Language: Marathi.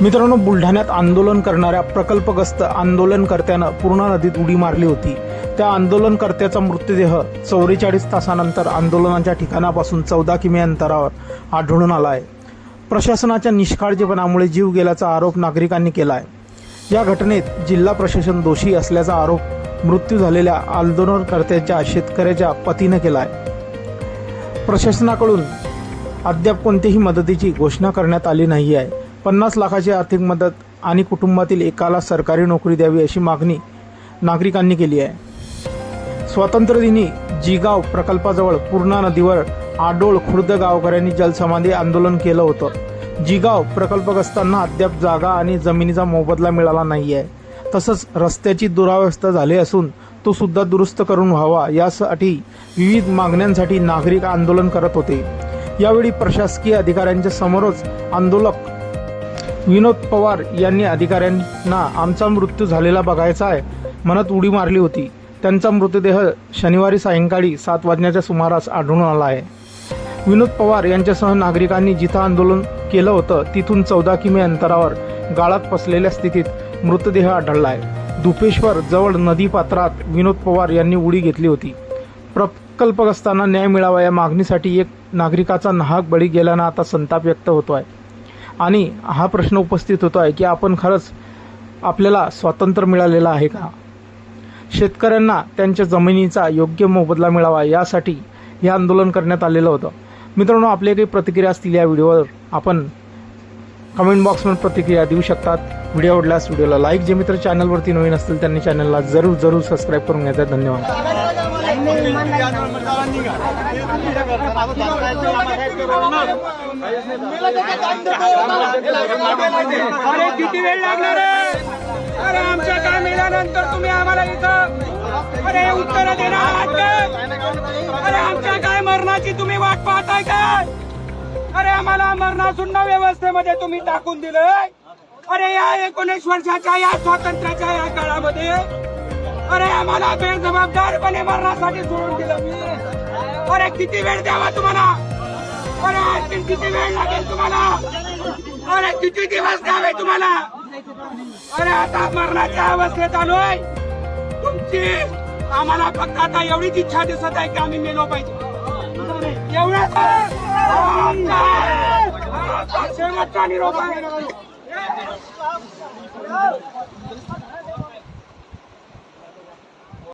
मित्रांनो बुलढाण्यात आंदोलन करणाऱ्या प्रकल्पग्रस्त आंदोलनकर्त्यानं पूर्णा नदीत उडी मारली होती. त्या आंदोलनकर्त्याचा मृतदेह चौवेचाळीस तासानंतर आंदोलनाच्या ठिकाणापासून चौदा किमी अंतरावर आढळून आला आहे प्रशासनाच्या निष्काळजीपणामुळे जीव गेल्याचा आरोप नागरिकांनी केला आहे या घटनेत जिल्हा प्रशासन दोषी असल्याचा आरोप मृत्यू झालेल्या आंदोलनकर्त्याच्या शेतकऱ्याच्या पतीनं केला आहे प्रशासनाकडून अद्याप कोणतीही मदतीची घोषणा करण्यात आली नाही आहे पन्नास लाखाची आर्थिक मदत आणि कुटुंबातील एकाला सरकारी नोकरी द्यावी अशी मागणी नागरिकांनी केली आहे. स्वातंत्र्यदिनी जिगाव प्रकल्पाजवळ पूर्णा नदीवर आडोळ खुर्द गावकऱ्यांनी जलसमाधी आंदोलन केलं होतं. जिगाव प्रकल्पग्रस्तांना अद्याप जागा आणि जमिनीचा मोबदला मिळाला नाही आहे तसंच रस्त्याची दुरावस्था झाली असून तो सुद्धा दुरुस्त करून व्हावा यासाठी विविध मागण्यांसाठी नागरिक आंदोलन करत होते. यावेळी प्रशासकीय अधिकाऱ्यांच्या समोरच आंदोलक विनोद पवार यांनी अधिकाऱ्यांना आमचा मृत्यू झालेला बघायचा आहे म्हणत उडी मारली होती. त्यांचा मृतदेह शनिवारी सायंकाळी सात वाजण्याच्या सुमारास आढळून आला आहे. विनोद पवार यांच्यासह नागरिकांनी जिथं आंदोलन केलं होतं तिथून चौदा किमी अंतरावर गाळात फसलेल्या स्थितीत मृतदेह आढळला आहे. दुपेश्वर जवळ नदीपात्रात विनोद पवार यांनी उडी घेतली होती. प्रकल्पग्रस्तांना न्याय मिळावा या मागणीसाठी एक नागरिकाचा नाहक बळी गेल्यानं आता संताप व्यक्त होतो आहे आणि हा प्रश्न उपस्थित होतो आहे की आपण खरंच आपल्याला स्वातंत्र्य मिळालेलं आहे का? शेतकऱ्यांना त्यांच्या जमिनीचा योग्य मोबदला मिळावा यासाठी हे आंदोलन करण्यात आलेलं होतं. मित्रांनो आपल्या काही प्रतिक्रिया असतील या व्हिडिओवर आपण कमेंट बॉक्समध्ये प्रतिक्रिया देऊ शकतात. व्हिडिओ आवडल्यास व्हिडिओला लाईक जे मित्र चॅनलवरती नवीन असतील त्यांनी चॅनलला जरूर जरूर सबस्क्राईब करून घ्यायचा. धन्यवाद. अरे किती वेळ लागणार अरे आमच्या कामिलानंतर तुम्ही आम्हाला इथं अरे उत्तर देणार आहात अरे आमच्या काय मरणाची तुम्ही वाट पाहताय काय अरे आम्हाला मरणासून व्यवस्थेमध्ये तुम्ही टाकून दिलं अरे या एकोणीस वर्षाच्या या स्वातंत्र्याच्या या काळामध्ये अरे आम्हाला बेजबाबदारपणे मरणासाठी सोडून दिलं. मी अरे किती वेळ द्यावा तुम्हाला? अरे आणखी किती वेळ लागेल तुम्हाला? अरे किती दिवस द्यावे तुम्हाला? अरे आता मरणाच्या अवस्थेत आलोय. तुमची आम्हाला फक्त आता एवढीच इच्छा दिसत आहे की आम्ही मेलो पाहिजे. एवढंच शेवटचा निरोप आहे.